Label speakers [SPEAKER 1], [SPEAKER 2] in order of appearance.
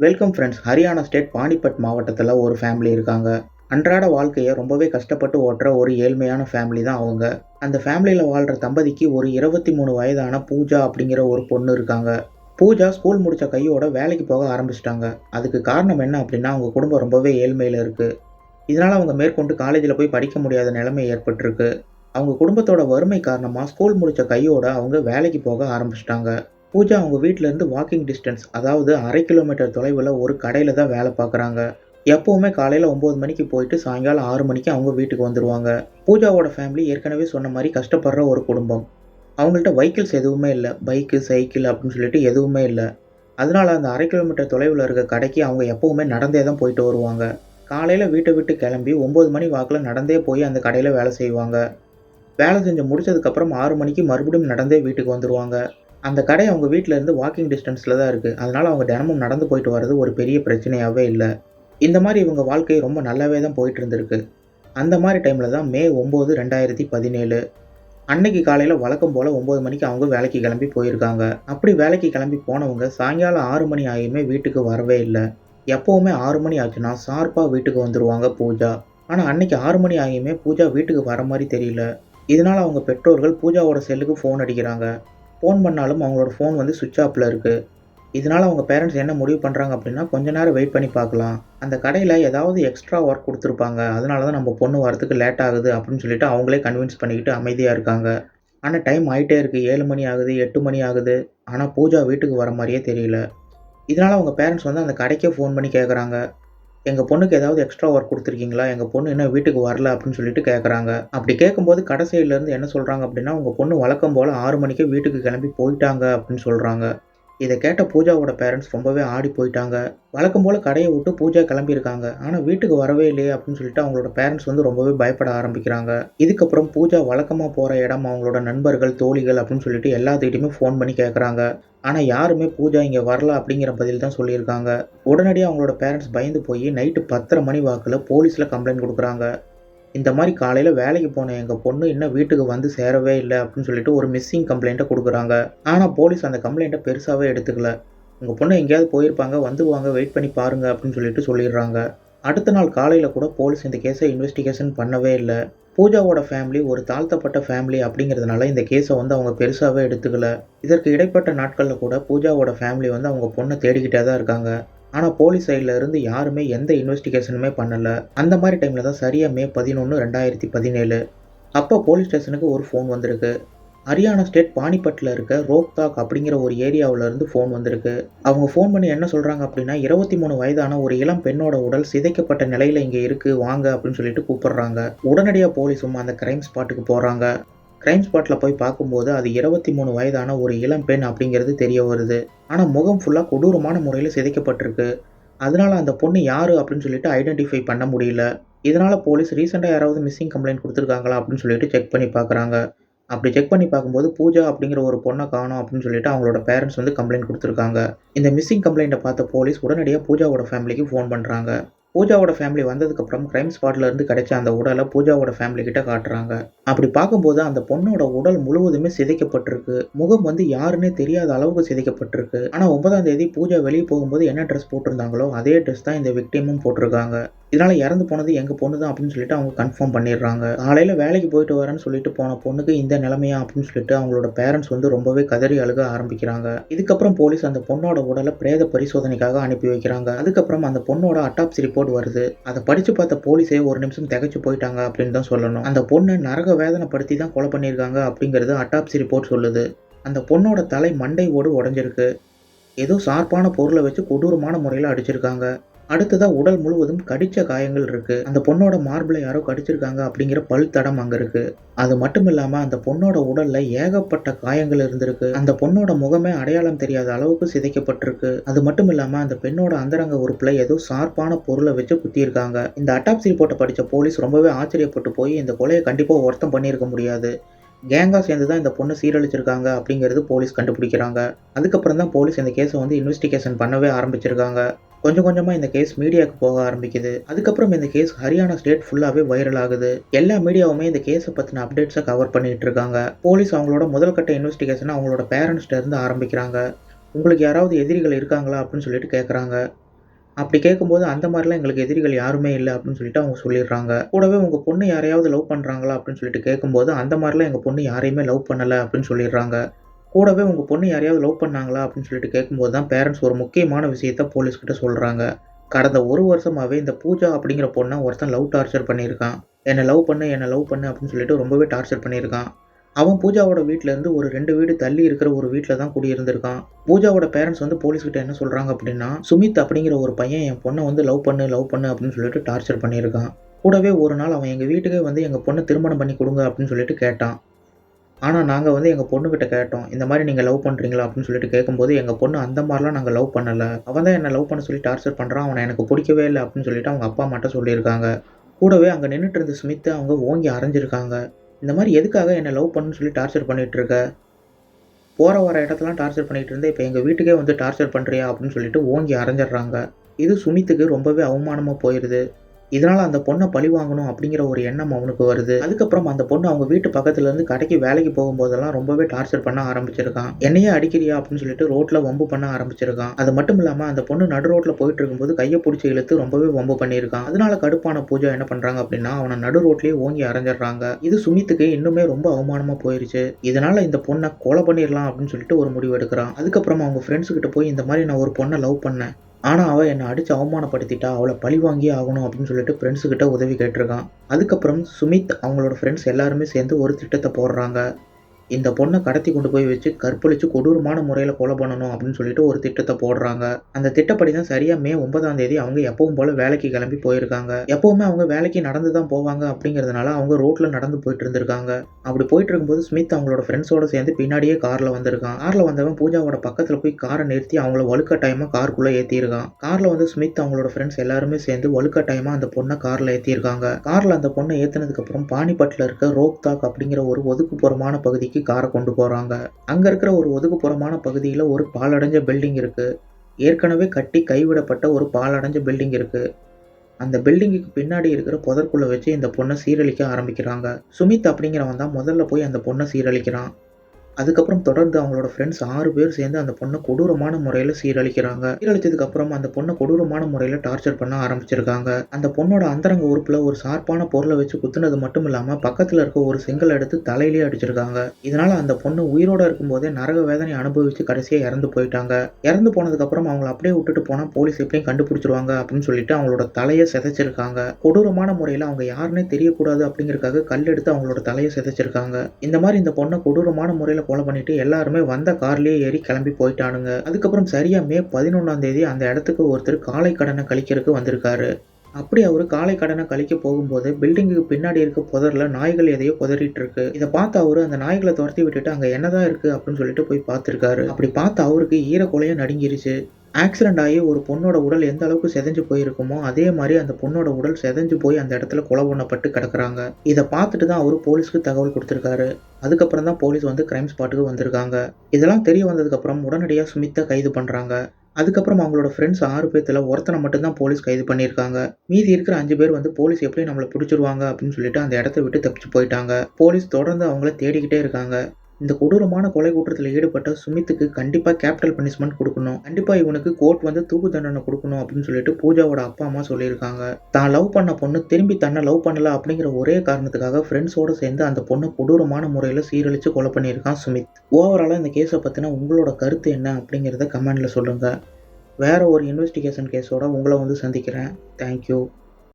[SPEAKER 1] Welcome friends Haryana state Panipat மாவட்டத்தில் ஒரு family இருக்காங்க. அன்றாட வாழ்க்கையை ரொம்பவே கஷ்டப்பட்டு ஓட்டுற ஒரு ஏழ்மையான ஃபேமிலி தான் அவங்க. அந்த ஃபேமிலியில் வாழ்கிற தம்பதிக்கு ஒரு இருபத்தி மூணு வயதான பூஜா அப்படிங்கிற ஒரு பொண்ணு இருக்காங்க. பூஜா ஸ்கூல் முடித்த கையோட வேலைக்கு போக ஆரம்பிச்சிட்டாங்க. அதுக்கு காரணம் என்ன அப்படின்னா அவங்க குடும்பம் ரொம்பவே ஏழ்மையில் இருக்குது இதனால் அவங்க மேற்கொண்டு காலேஜில் போய் படிக்க முடியாத நிலைமை ஏற்பட்டிருக்கு. அவங்க குடும்பத்தோட வறுமை காரணமாக ஸ்கூல் முடித்த கையோட அவங்க வேலைக்கு போக ஆரம்பிச்சிட்டாங்க. பூஜா அவங்க வீட்டிலேருந்து வாக்கிங் டிஸ்டன்ஸ் அதாவது அரை கிலோமீட்டர் தொலைவில் ஒரு கடையில் தான் வேலை பார்க்குறாங்க. எப்போவுமே காலையில் ஒம்பது மணிக்கு போயிட்டு சாயங்காலம் ஆறு மணிக்கு அவங்க வீட்டுக்கு வந்துடுவாங்க பூஜாவோட ஃபேமிலி ஏற்கனவே சொன்ன மாதிரி கஷ்டப்படுற ஒரு குடும்பம். அவங்கள்ட்ட வெஹிக்கிள்ஸ் எதுவுமே இல்லை. பைக்கு சைக்கிள் அப்படின்னு சொல்லிட்டு எதுவுமே இல்லை. அதனால் அந்த அரை கிலோமீட்டர் தொலைவில் இருக்க கடைக்கு அவங்க எப்போவுமே நடந்தே தான் போயிட்டு வருவாங்க. காலையில் வீட்டை விட்டு கிளம்பி ஒம்பது மணி வாக்கில் நடந்தே போய் அந்த கடையில் வேலை செய்வாங்க. வேலை செஞ்சு முடிச்சதுக்கப்புறம் ஆறு மணிக்கு மறுபடியும் நடந்தே வீட்டுக்கு வந்துடுவாங்க அந்த கடை அவங்க வீட்டில் இருந்து வாக்கிங் டிஸ்டன்ஸில் தான் இருக்குது அதனால் அவங்க தினமும் நடந்து போயிட்டு வர்றது ஒரு பெரிய பிரச்சனையாகவே இல்லை. இந்த மாதிரி இவங்க வாழ்க்கை ரொம்ப நல்லாவே தான் போயிட்டு இருந்திருக்கு. அந்த மாதிரி டைமில் தான் மே ஒம்பது ரெண்டாயிரத்தி பதினேழு. அன்னைக்கு காலையில் வழக்கம் போல் ஒம்பது மணிக்கு அவங்க வேலைக்கு கிளம்பி போயிருக்காங்க. அப்படி வேலைக்கு கிளம்பி போனவங்க சாயங்காலம் ஆறு மணி ஆகியுமே வீட்டுக்கு வரவே இல்லை. எப்போவுமே ஆறு மணி ஆச்சுன்னா ஷார்ப்பாக வீட்டுக்கு வந்துடுவாங்க பூஜா. ஆனால் அன்னைக்கு ஆறு மணி ஆகியுமே பூஜா வீட்டுக்கு வர மாதிரி தெரியல. இதனால் அவங்க பெற்றோர்கள் பூஜாவோட செல்லுக்கு ஃபோன் அடிக்கிறாங்க. ஃபோன் பண்ணாலும் அவங்களோட ஃபோன் வந்து சுவிட்ச் ஆஃபில் இருக்குது இதனால் அவங்க பேரண்ட்ஸ் என்ன முடிவு பண்ணுறாங்க அப்படின்னா கொஞ்ச நேரம் வெயிட் பண்ணி பார்க்கலாம். அந்த கடையில் ஏதாவது எக்ஸ்ட்ரா ஒர்க் கொடுத்துருப்பாங்க. அதனால தான் நம்ம பொண்ணு வரத்துக்கு லேட் ஆகுது அப்படின்னு சொல்லிட்டு அவங்களே கன்வின்ஸ் பண்ணிக்கிட்டு அமைதியாக இருக்காங்க. ஆனால் டைம் ஆகிட்டே இருக்குது ஏழு மணி ஆகுது எட்டு மணி ஆகுது. ஆனால் பூஜா வீட்டுக்கு வர மாதிரியே தெரியல. இதனால் அவங்க பேரண்ட்ஸ் வந்து அந்த கடைக்கே ஃபோன் பண்ணி கேட்குறாங்க எங்கள் பொண்ணுக்கு ஏதாவது எக்ஸ்ட்ரா ஒர்க் கொடுத்துருக்கீங்களா? எங்கள் பொண்ணு இன்னும் வீட்டுக்கு வரல அப்படின்னு சொல்லிட்டு கேட்குறாங்க அப்படி கேட்கும்போது கடை சைட்லேருந்து என்ன சொல்கிறாங்க அப்படின்னா உங்கள் பொண்ணு வழக்கம் போல் ஆறு மணிக்கே வீட்டுக்கு கிளம்பி போயிட்டாங்க அப்படின்னு சொல்கிறாங்க இதை கேட்ட பூஜாவோட பேரண்ட்ஸ் ரொம்பவே ஆடி போயிட்டாங்க. வழக்கம் போல் கடையை விட்டு பூஜா கிளம்பியிருக்காங்க. ஆனால் வீட்டுக்கு வரவே இல்லையே அப்படின்னு சொல்லிட்டு அவங்களோட பேரண்ட்ஸ் வந்து ரொம்பவே பயப்பட ஆரம்பிக்கிறாங்க. இதுக்கப்புறம் பூஜா வழக்கமாக போகிற இடம் அவங்களோட நண்பர்கள் தோழிகள் அப்படின்னு சொல்லிட்டு எல்லாத்துக்கிட்டையுமே ஃபோன் பண்ணி கேட்குறாங்க ஆனால் யாருமே பூஜா இங்கே வரல அப்படிங்கிற பதில் தான் சொல்லியிருக்காங்க. உடனடியாக அவங்களோட பேரண்ட்ஸ் பயந்து போய் நைட்டு பத்தரை மணி வாக்கில் போலீஸில் கம்ப்ளைண்ட் கொடுக்குறாங்க. இந்த மாதிரி காலையில் வேலைக்கு போன எங்கள் பொண்ணு இன்னும் வீட்டுக்கு வந்து சேரவே இல்லை அப்படின்னு சொல்லிட்டு ஒரு மிஸ்ஸிங் கம்ப்ளைண்ட்டை கொடுக்குறாங்க. ஆனால் போலீஸ் அந்த கம்ப்ளைண்ட்டை பெருசாகவே எடுத்துக்கல. உங்கள் பொண்ணு எங்கேயாவது போயிருப்பாங்க வந்துருவாங்க வெயிட் பண்ணி பாருங்க அப்படின்னு சொல்லிட்டு சொல்லிடுறாங்க. அடுத்த நாள் காலையில் கூட போலீஸ் இந்த கேஸை இன்வெஸ்டிகேஷன் பண்ணவே இல்லை. பூஜாவோட ஃபேமிலி ஒரு தாழ்த்தப்பட்ட ஃபேமிலி அப்படிங்கிறதுனால இந்த கேஸை வந்து அவங்க பெருசாகவே எடுத்துக்கல. இதற்கு இடைப்பட்ட நாட்களில் கூட பூஜாவோட ஃபேமிலி வந்து அவங்க பொண்ணை தேடிக்கிட்டே தான் இருக்காங்க. ஆனால் போலீஸ் சைடில் இருந்து யாருமே எந்த இன்வெஸ்டிகேஷனுமே பண்ணலை. அந்த மாதிரி டைமில் தான் சரியாக மே பதினொன்று ரெண்டாயிரத்தி பதினேழு. அப்போ போலீஸ் ஸ்டேஷனுக்கு ஒரு ஃபோன் வந்திருக்கு. ஹரியானா ஸ்டேட் பானிபட்டில் இருக்க ரோக்தாக் அப்படிங்கிற ஒரு ஏரியாவில் இருந்து ஃபோன் வந்திருக்கு. அவங்க ஃபோன் பண்ணி என்ன சொல்கிறாங்க அப்படின்னா இருபத்தி மூணு வயதான ஒரு இளம் பெண்ணோட உடல் சிதைக்கப்பட்ட நிலையில் இங்கே இருக்குது வாங்க அப்படின்னு சொல்லிட்டு கூப்பிடுறாங்க. உடனடியாக போலீஸும் அந்த கிரைம் ஸ்பாட்டுக்கு போகிறாங்க கிரைம் ஸ்பாட்டில் போய் பார்க்கும்போது அது இருபத்தி மூணு வயதான ஒரு இளம் பெண் அப்படிங்கிறது தெரிய வருது. ஆனால் முகம் ஃபுல்லாக கொடூரமான முறையில் சிதைக்கப்பட்டிருக்கு. அதனால அந்த பொண்ணு யார் அப்படின்னு சொல்லிட்டு ஐடென்டிஃபை பண்ண முடியல. இதனால் போலீஸ் ரீசெண்டாக யாராவது மிஸ்ஸிங் கம்ப்ளைண்ட் கொடுத்துருக்காங்களா அப்படின்னு சொல்லிட்டு செக் பண்ணி பார்க்குறாங்க. அப்படி செக் பண்ணி பார்க்கும்போது பூஜா அப்படிங்கிற ஒரு பொண்ணை காணும் அப்படின்னு சொல்லிட்டு அவங்களோட பேரண்ட்ஸ் வந்து கம்ப்ளைண்ட் கொடுத்துருக்காங்க. இந்த மிஸ்ஸிங் கம்ப்ளைண்ட்டை பார்த்த போலீஸ் உடனடியாக பூஜாவோட ஃபேமிலிக்கு ஃபோன் பண்ணுறாங்க பூஜாவோட ஃபேமிலி வந்ததுக்கப்புறம் கிரைம் ஸ்பாட்லேருந்து கிடைச்ச அந்த உடலை பூஜாவோட ஃபேமிலி கிட்ட காட்டுறாங்க. அப்படி பார்க்கும்போது அந்த பொண்ணோட உடல் முழுவதுமே சிதைக்கப்பட்டிருக்கு. முகம் வந்து யாருன்னே தெரியாத அளவுக்கு சிதைக்கப்பட்டிருக்கு. ஆனால் ஒன்பதாம் தேதி பூஜா வெளியே போகும்போது என்ன ட்ரெஸ் போட்டிருந்தாங்களோ அதே ட்ரெஸ் தான் இந்த விக்டிமும் போட்டிருக்காங்க. இதனால் இறந்து போனது எங்கள் பொண்ணு தான் அப்படின்னு சொல்லிட்டு அவங்க கன்ஃபார்ம் பண்ணிடுறாங்க. காலையில் வேலைக்கு போயிட்டு வரேன்னு சொல்லிட்டு போன பொண்ணுக்கு இந்த நிலைமையா அப்படின்னு சொல்லிட்டு அவங்களோட பேரண்ட்ஸ் வந்து ரொம்பவே கதறி அழுக ஆரம்பிக்கிறாங்க. இதுக்கப்புறம் போலீஸ் அந்த பொண்ணோட உடலை பிரேத பரிசோதனைக்காக அனுப்பி வைக்கிறாங்க. அதுக்கப்புறம் அந்த பொண்ணோட அட்டாப்சி ரிப்போர்ட் வருது. அதை படிச்சு பார்த்த போலீஸே ஒரு நிமிஷம் திகச்சு போயிட்டாங்க அப்படின்னு தான் சொல்லணும். அந்த பொண்ணை நரக வேதனைப்படுத்தி தான் கொலை பண்ணியிருக்காங்க அப்படிங்கிறது அட்டாப்சி ரிப்போர்ட் சொல்லுது. அந்த பொண்ணோட தலை மண்டை ஓடு உடஞ்சிருக்கு. ஏதோ சார்பான பொருளை வச்சு கொடூரமான முறையில் அடிச்சிருக்காங்க. அடுத்ததாக உடல் முழுவதும் கடிச்ச காயங்கள் இருக்கு. அந்த பொண்ணோட மார்பிளை யாரோ கடிச்சிருக்காங்க அப்படிங்கிற பல் தடம் அங்கே இருக்கு. அது மட்டும் இல்லாமல் அந்த பொண்ணோட உடல்ல ஏகப்பட்ட காயங்கள் இருந்திருக்கு. அந்த பொண்ணோட முகமே அடையாளம் தெரியாத அளவுக்கு சிதைக்கப்பட்டிருக்கு. அது மட்டும் இல்லாமல் அந்த பெண்ணோட அந்தரங்க உறுப்பில் ஏதோ சார்பான பொருளை வச்சு குத்தியிருக்காங்க. இந்த அட்டாப்சி ரிப்போர்ட்டை படித்த போலீஸ் ரொம்பவே ஆச்சரியப்பட்டு போய் இந்த கொலையை கண்டிப்பாக ஒருத்தம் பண்ணியிருக்க முடியாது. கேங்காக சேர்ந்து தான் இந்த பொண்ணை சீரழிச்சிருக்காங்க அப்படிங்கிறது போலீஸ் கண்டுபிடிக்கிறாங்க. அதுக்கப்புறம் தான் போலீஸ் இந்த கேஸை வந்து இன்வெஸ்டிகேஷன் பண்ணவே ஆரம்பிச்சிருக்காங்க. கொஞ்சம் கொஞ்சமாக இந்த கேஸ் மீடியாவுக்கு போக ஆரம்பிக்குது. அதுக்கப்புறம் இந்த கேஸ் ஹரியானா ஸ்டேட் ஃபுல்லாகவே வைரல் ஆகுது. எல்லா மீடியாவுமே இந்த கேஸை பற்றின அப்டேட்ஸை கவர் பண்ணிட்டு இருக்காங்க. போலீஸ் அவங்களோட முதல் கட்ட இன்வெஸ்டிகேஷனை அவங்களோட பேரண்ட்ஸ்ட இருந்து ஆரம்பிக்கிறாங்க. உங்களுக்கு யாராவது எதிரிகள் இருக்காங்களா அப்படின்னு சொல்லிட்டு கேட்குறாங்க அப்படி கேட்கும்போது அந்த மாதிரிலாம் எங்களுக்கு எதிரிகள் யாருமே இல்லை அப்படின்னு சொல்லிட்டு அவங்க சொல்லிடுறாங்க. கூடவே உங்கள் பொண்ணு யாரையாவது லவ் பண்ணுறாங்களா அப்படின்னு சொல்லிட்டு கேட்கும்போது, அந்த மாதிரிலாம் எங்கள் பொண்ணு யாரையுமே லவ் பண்ணலை அப்படின்னு சொல்லிடுறாங்க. கூடவே உங்கள் பொண்ணு யாரையாவது லவ் பண்ணாங்களா? அப்படின்னு சொல்லிட்டு கேட்கும்போது தான் பேரண்ட்ஸ் ஒரு முக்கியமான விஷயத்த போலீஸ்கிட்ட சொல்கிறாங்க கடந்த ஒரு வருஷமாகவே இந்த பூஜா அப்படிங்கிற பொண்ணை ஒருத்தன் லவ் டார்ச்சர் பண்ணியிருக்கான். என்னை லவ் பண்ணு, என்னை லவ் பண்ணு அப்படின்னு சொல்லிட்டு ரொம்பவே டார்ச்சர் பண்ணியிருக்கான். அவன் பூஜாவோட வீட்டிலேருந்து இருந்து ஒரு ரெண்டு வீடு தள்ளி இருக்கிற ஒரு வீட்டில் தான் குடியிருந்திருக்கான். பூஜாவோட பேரண்ட்ஸ் வந்து போலீஸ்கிட்ட என்ன சொல்கிறாங்க அப்படின்னா, சுமித் அப்படிங்கிற ஒரு பையன் என் பொண்ணை வந்து லவ் பண்ணு, லவ் பண்ணு அப்படின்னு சொல்லிட்டு டார்ச்சர் பண்ணியிருக்கான். கூடவே ஒரு நாள் அவன் எங்கள் வீட்டுக்கே வந்து எங்கள் பொண்ணை திருமணம் பண்ணி கொடுங்க அப்படின்னு சொல்லிட்டு கேட்டான். ஆனால் நாங்கள் வந்து எங்கள் பொண்ணுக்கிட்ட கேட்டோம். இந்த மாதிரி நீங்கள் லவ் பண்ணுறீங்களா அப்படின்னு சொல்லிட்டு கேட்கும்போது, எங்கள் பொண்ணு அந்த மாதிரிலாம் நாங்கள் லவ் பண்ணலை. அவன் தான் என்னை லவ் பண்ண சொல்லி டார்ச்சர் பண்ணுறான் அவனை எனக்கு பிடிக்கவே இல்லை அப்படின்னு சொல்லிட்டு அவங்க அப்பா அம்மாட்ட சொல்லியிருக்காங்க. கூடவே அங்கே நின்றுட்டு இருந்த ஸ்மித்து அவங்க ஓங்கி அரைஞ்சிருக்காங்க. இந்த மாதிரி எதுக்காக என்னை லவ் பண்ணுன்னு சொல்லி டார்ச்சர் பண்ணிகிட்ருக்க போகிற வர இடத்தெல்லாம் டார்ச்சர் பண்ணிகிட்டு இருந்தேன் இப்போ எங்கள் வீட்டுக்கே வந்து டார்ச்சர் பண்ணுறியா அப்படின்னு சொல்லிட்டு ஓங்கி அரைஞ்சிடுறாங்க. இது சுமித்துக்கு ரொம்பவே அவமானமாக போயிடுது இதனால அந்த பொண்ணை பழி வாங்கணும் அப்படிங்கிற ஒரு எண்ணம் அவனுக்கு வருது. அதுக்கப்புறம் அந்த பொண்ணு அவங்க வீட்டு பக்கத்துல இருந்து கடைக்கு வேலைக்கு போகும்போதெல்லாம் ரொம்பவே டார்ச்சர் பண்ண ஆரம்பிச்சிருக்கான். என்னையே அடிக்கிறியா? அப்படின்னு சொல்லிட்டு ரோட்ல வம்பு பண்ண ஆரம்பிச்சிருக்கான். அது மட்டும் இல்லாம அந்த பொண்ணு நடு ரோட்ல போயிட்டு இருக்கும்போது கையை பிடிச்சி இழுத்து ரொம்பவே வம்பு பண்ணியிருக்கான். அதனால கடுப்பான பூஜா என்ன பண்றாங்க அப்படின்னா, அவனை நடு ரோட்லயே ஓங்கி அரைஞ்சிடுறாங்க இது சுமித்துக்கு இன்னுமே ரொம்ப அவமானமா போயிருச்சு. இதனால இந்த பொண்ணை கொலை பண்ணிடலாம் அப்படின்னு சொல்லிட்டு ஒரு முடிவு எடுக்கிறான் அதுக்கப்புறம் அவங்க ஃப்ரெண்ட்ஸ் கிட்ட போய் இந்த மாதிரி நான் ஒரு பொண்ணை லவ் பண்ணேன். ஆனால் அவள் என்னை அடித்து அவமானப்படுத்திட்டா. அவளை பழி வாங்கியே ஆகணும் அப்படின்னு சொல்லிட்டு ஃப்ரெண்ட்ஸுக்கிட்ட உதவி கேட்டிருக்கான். அதுக்கப்புறம் சுமித் அவங்களோட ஃப்ரெண்ட்ஸ் எல்லாருமே சேர்ந்து ஒரு திட்டத்தை போடுறாங்க. இந்த பொண்ணை கடத்தி கொண்டு போய் வச்சு கற்பழித்து கொடூரமான முறையில் கொலை பண்ணணும் அப்படின்னு சொல்லிட்டு ஒரு திட்டத்தை போடுறாங்க. அந்த திட்டப்படி தான் சரியாக மே ஒன்பதாம் தேதி அவங்க எப்பவும் போல வேலைக்கு கிளம்பி போயிருக்காங்க. எப்பவுமே அவங்க வேலைக்கு நடந்து தான் போவாங்க அப்படிங்கிறதுனால அவங்க ரோட்டில் நடந்து போயிட்டு இருந்திருக்காங்க. அப்படி போயிட்டு இருக்கும்போது ஸ்மித் அவங்களோட ஃப்ரெண்ட்ஸோட சேர்ந்து பின்னாடியே காரில் வந்திருக்கான். காரில் வந்தவன் பூஜாவோட பக்கத்தில் போய் காரை நிறுத்தி அவங்கள வலுக்கட்டாயமாக காருக்குள்ளே ஏற்றிருக்கான் காரில் வந்து ஸ்மித் அவங்களோட ஃப்ரெண்ட்ஸ் எல்லாருமே சேர்ந்து வலுக்கட்டாயமா அந்த பொண்ணை காரில் ஏற்றிருக்காங்க காரில் அந்த பொண்ணை ஏற்றினதுக்கப்புறம் பானிபட்டில் இருக்க ரோக்தாக் அப்படிங்கிற ஒரு ஒதுக்குப்புறமான பகுதி பகுதிக்கு காரை கொண்டு போகிறாங்க அங்கே இருக்கிற ஒரு ஒதுக்குப்புறமான பகுதியில் ஒரு பாலடைஞ்ச பில்டிங் இருக்குது ஏற்கனவே கட்டி கைவிடப்பட்ட ஒரு பாலடைஞ்ச பில்டிங் இருக்குது அந்த பில்டிங்குக்கு பின்னாடி இருக்கிற புதற்குள்ளே வச்சு இந்த பொண்ணை சீரழிக்க ஆரம்பிக்கிறாங்க. சுமித் அப்படிங்கிறவன் தான் முதல்ல போய் அந்த பொண்ணை சீரழிக்கிறான். அதுக்கப்புறம் தொடர்ந்து அவங்களோட ஃப்ரெண்ட்ஸ் ஆறு பேர் சேர்ந்து அந்த பொண்ணை கொடூரமான முறையில் சீரழிக்கிறாங்க. சீரழிச்சதுக்கு அப்புறம் அந்த பொண்ணை கொடூரமான முறையில் டார்ச்சர் பண்ண ஆரம்பிச்சிருக்காங்க. அந்த பொண்ணோட அந்தரங்க உறுப்பில் ஒரு சார்பான பொருளை வச்சு குத்துனது மட்டும் இல்லாமல் பக்கத்தில் இருக்க ஒரு செங்கல் எடுத்து தலையிலேயே அடிச்சிருக்காங்க. இதனால அந்த பொண்ணு உயிரோட இருக்கும்போதே நரக வேதனை அனுபவிச்சு கடைசியாக இறந்து போயிட்டாங்க. இறந்து போனதுக்கு அப்புறம் அவங்கள அப்படியே விட்டுட்டு போனால் போலீஸ் எப்படியும் கண்டுபிடிச்சிருவாங்க அப்படின்னு சொல்லிட்டு அவங்களோட தலையை சிதைச்சிருக்காங்க. கொடூரமான முறையில் அவங்க யாருன்னே தெரியக்கூடாது அப்படிங்கிறக்காக கல் எடுத்து அவங்களோட தலையை சிதைச்சிருக்காங்க. இந்த மாதிரி இந்த பொண்ணை கொடூரமான முறையில் கொலை பண்ணிட்டு எல்லாருமே வந்த கார்லயே ஏறி கிளம்பி போயிட்டானுங்க. அதுக்கப்புறம் சரியா மே 11ஆம் தேதி அந்த இடத்துக்கு ஒருத்தர் காலை கடனை கழிக்கிறதுக்கு வந்திருக்காரு. அப்படி அவர் காலை கடனை கழிக்க போகும்போது பில்டிங்குக்கு பின்னாடி இருக்க புதர்ல நாய்கள் எதையோ புதறிட்டு இருக்கு. இதை பார்த்து அவர் அந்த நாய்களை துரத்தி விட்டுட்டு அங்கே என்னதான் இருக்கு அப்படின்னு சொல்லிட்டு போய் பார்த்துருக்காரு அப்படி பார்த்து அவருக்கு ஈரக்குலையும் நடுங்கிருச்சு. ஆக்சிடென்ட் ஆகி ஒரு பொண்ணோட உடல் எந்த அளவுக்கு சிதைஞ்சு போயிருக்குமோ அதே மாதிரி அந்த பொண்ணோட உடல் செதஞ்சு போய் அந்த இடத்துல கொலை பண்ணப்பட்டு கிடக்குறாங்க. இதை பார்த்துட்டு தான் அவர் போலீஸ்க்கு தகவல் கொடுத்துருக்காரு அதுக்கப்புறம் தான் போலீஸ் வந்து கிரைம் ஸ்பாட்டுக்கு வந்திருக்காங்க. இதெல்லாம் தெரிய வந்ததுக்கப்புறம் உடனடியாக சுமித்தை கைது பண்ணுறாங்க அதுக்கப்புறம் அவங்களோட ஃப்ரெண்ட்ஸ் ஆறு பேர்த்தில் ஒருத்தனை மட்டும்தான் போலீஸ் கைது பண்ணியிருக்காங்க. மீதி இருக்கிற அஞ்சு பேர் வந்து போலீஸ் எப்படி நம்மள பிடிச்சிருவாங்க அப்படின்னு சொல்லிட்டு அந்த இடத்த விட்டு தப்பிச்சு போயிட்டாங்க. போலீஸ் தொடர்ந்து அவங்கள தேடிக்கிட்டே இருக்காங்க. இந்த கொடூரமான கொலை கூட்டத்தில் ஈடுபட்ட சுமித்துக்கு கண்டிப்பாக கேபிட்டல் பனிஷ்மெண்ட் கொடுக்கணும் கண்டிப்பாக இவனுக்கு கோர்ட் வந்து தூக்கு தண்டனை கொடுக்கணும் அப்படின்னு சொல்லிட்டு பூஜாவோட அப்பா அம்மா சொல்லியிருக்காங்க. தான் லவ் பண்ண பொண்ணு திரும்பி தன்னை லவ் பண்ணல அப்படிங்கிற ஒரே காரணத்துக்காக ஃப்ரெண்ட்ஸோடு சேர்ந்து அந்த பொண்ணு கொடூரமான முறையில் சீரழித்து கொலை பண்ணியிருக்கான் சுமித். ஓவராலாக இந்த கேஸை பற்றின உங்களோட கருத்து என்ன அப்படிங்கிறத கமெண்டில் சொல்லுங்கள் வேற ஒரு இன்வெஸ்டிகேஷன் கேஸோட உங்களை வந்து சந்திக்கிறேன். Thank you.